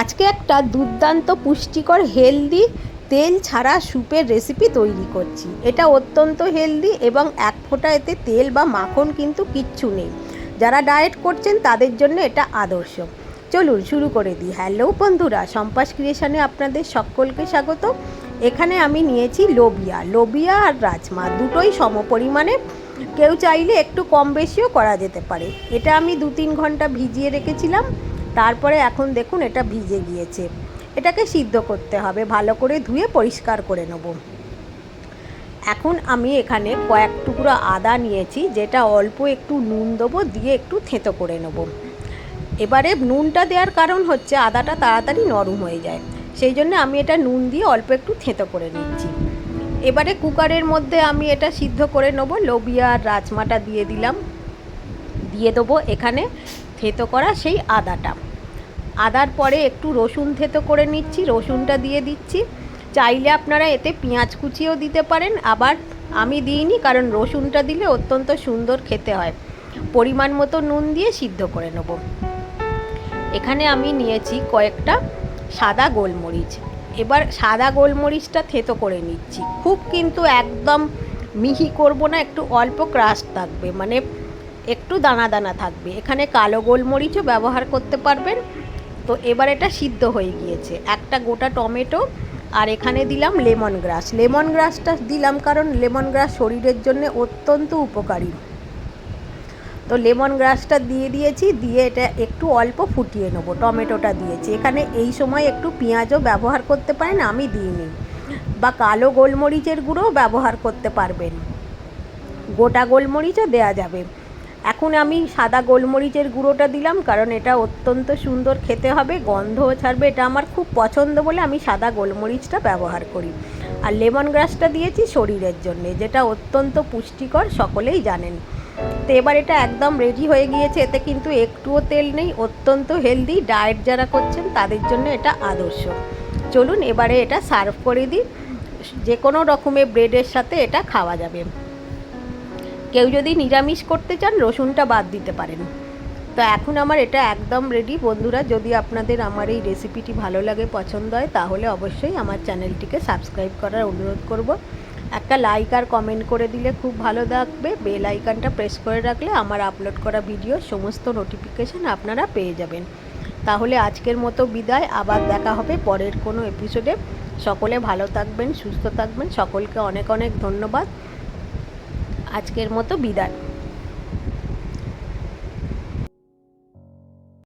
আজকে একটা দুর্দান্ত, পুষ্টিকর হেলদি তেল ছাড়া স্যুপের রেসিপি তৈরি করছি। এটা অত্যন্ত হেলদি এবং এক ফোঁটা এতে তেল বা মাখন কিন্তু কিচ্ছু নেই। যারা ডায়েট করছেন, তাদের জন্য এটা আদর্শ। চলুন শুরু করে দিই। হ্যালো বন্ধুরা, সম্পাস ক্রিয়েশনে আপনাদের সকলকে স্বাগত। এখানে আমি নিয়েছি লোবিয়া। লোবিয়া আর রাজমা দুটোই সমপরিমাণে কেউ চাইলে একটু কম বেশিও করা যেতে পারে। এটা আমি দু তিন ঘণ্টা ভিজিয়ে রেখেছিলাম। তারপরে এখন দেখুন এটা ভিজে গিয়েছে। এটাকে সিদ্ধ করতে হবে, ভালো করে ধুয়ে পরিষ্কার করে নেব। এখন আমি এখানে কয়েক টুকরো আদা নিয়েছি, যেটা অল্প একটু নুন দেবো, দিয়ে একটু থেঁতো করে নেব। এবারে নুনটা দেওয়ার কারণ হচ্ছে আদাটা তাড়াতাড়ি নরম হয়ে যায়। সেই জন্য আমি এটা নুন দিয়ে অল্প একটু থেঁতো করে নিচ্ছি। এবারে কুকারের মধ্যে আমি এটা সিদ্ধ করে নেব। লোবিয়া আর রাজমাটা দিয়ে দিলাম। দিয়ে দেবো এখানে থেতো করা সেই আদাটা। আদার পরে একটু রসুন থেতো করে নিচ্ছি, রসুনটা দিয়ে দিচ্ছি। চাইলে আপনারা এতে পেঁয়াজ কুচিও দিতে পারেন, আবার আমি দিইনি কারণ রসুনটা দিলে অত্যন্ত সুন্দর খেতে হয়। পরিমাণ মতো নুন দিয়ে সিদ্ধ করে নেব। এখানে আমি নিয়েছি কয়েকটা সাদা গোলমরিচ। এবার সাদা গোলমরিচটা থেতো করে নিচ্ছি। খুব কিন্তু একদম মিহি করব না, একটু অল্প ক্রাশ থাকবে। মানে একটু দানা দানা থাকবে। এখানে কালো গোলমরিচও ব্যবহার করতে পারবেন। তো এবার এটা সিদ্ধ হয়ে গিয়েছে। একটা গোটা টমেটো আর এখানে দিলাম লেমন গ্রাস। লেমন গ্রাসটা দিলাম কারণ লেমন গ্রাস শরীরের জন্য অত্যন্ত উপকারী। তো লেমন গ্রাসটা দিয়ে দিয়েছি, দিয়ে এটা একটু অল্প ফুটিয়ে নেব, টমেটোটা দিয়েছি। এখানে এই সময় একটু পেঁয়াজও ব্যবহার করতে পারেন, আমি দিইনি। বা কালো গোলমরিচের গুঁড়োও ব্যবহার করতে পারবেন। গোটা গোলমরিচও দেয়া যাবে। এখন আমি সাদা গোলমরিচের গুঁড়োটা দিলাম, কারণ এটা অত্যন্ত সুন্দর খেতে হবে, গন্ধও ছাড়বে, এটা আমার খুব পছন্দ বলে আমি সাদা গোলমরিচটা ব্যবহার করি। আর লেমন গ্রাসটা দিয়েছি শরীরের জন্য, যেটা অত্যন্ত পুষ্টিকর, সকলেই জানেন। তো এবার এটা একদম রেডি হয়ে গিয়েছে, এতে কিন্তু একটুও তেল নেই, অত্যন্ত হেলদি ডায়েট যারা করছেন তাদের জন্য এটা আদর্শ। চলুন এবারে এটা সার্ভ করে দিই যে কোনো রকমের ব্রেডের সাথে এটা খাওয়া যাবে। কেউ যদি নিরামিষ করতে চান, রসুনটা বাদ দিতে পারেন। তো এখন আমার এটা একদম রেডি বন্ধুরা, যদি আপনাদের আমার এই রেসিপিটি ভালো লাগে, পছন্দ হয়, তাহলে অবশ্যই আমার চ্যানেলটিকে সাবস্ক্রাইব করার অনুরোধ করব। একটা লাইক আর কমেন্ট করে দিলে খুব ভালো থাকবে। বেল আইকনটা প্রেস করে রাখলে আমার আপলোড করা ভিডিও সমস্ত নোটিফিকেশান আপনারা পেয়ে যাবেন। তাহলে আজকের মতো বিদায়। আবার দেখা হবে পরের কোনো এপিসোডে সকলে ভালো থাকবেন, সুস্থ থাকবেন। সকলকে অনেক অনেক ধন্যবাদ। আজকের মতো বিদায়।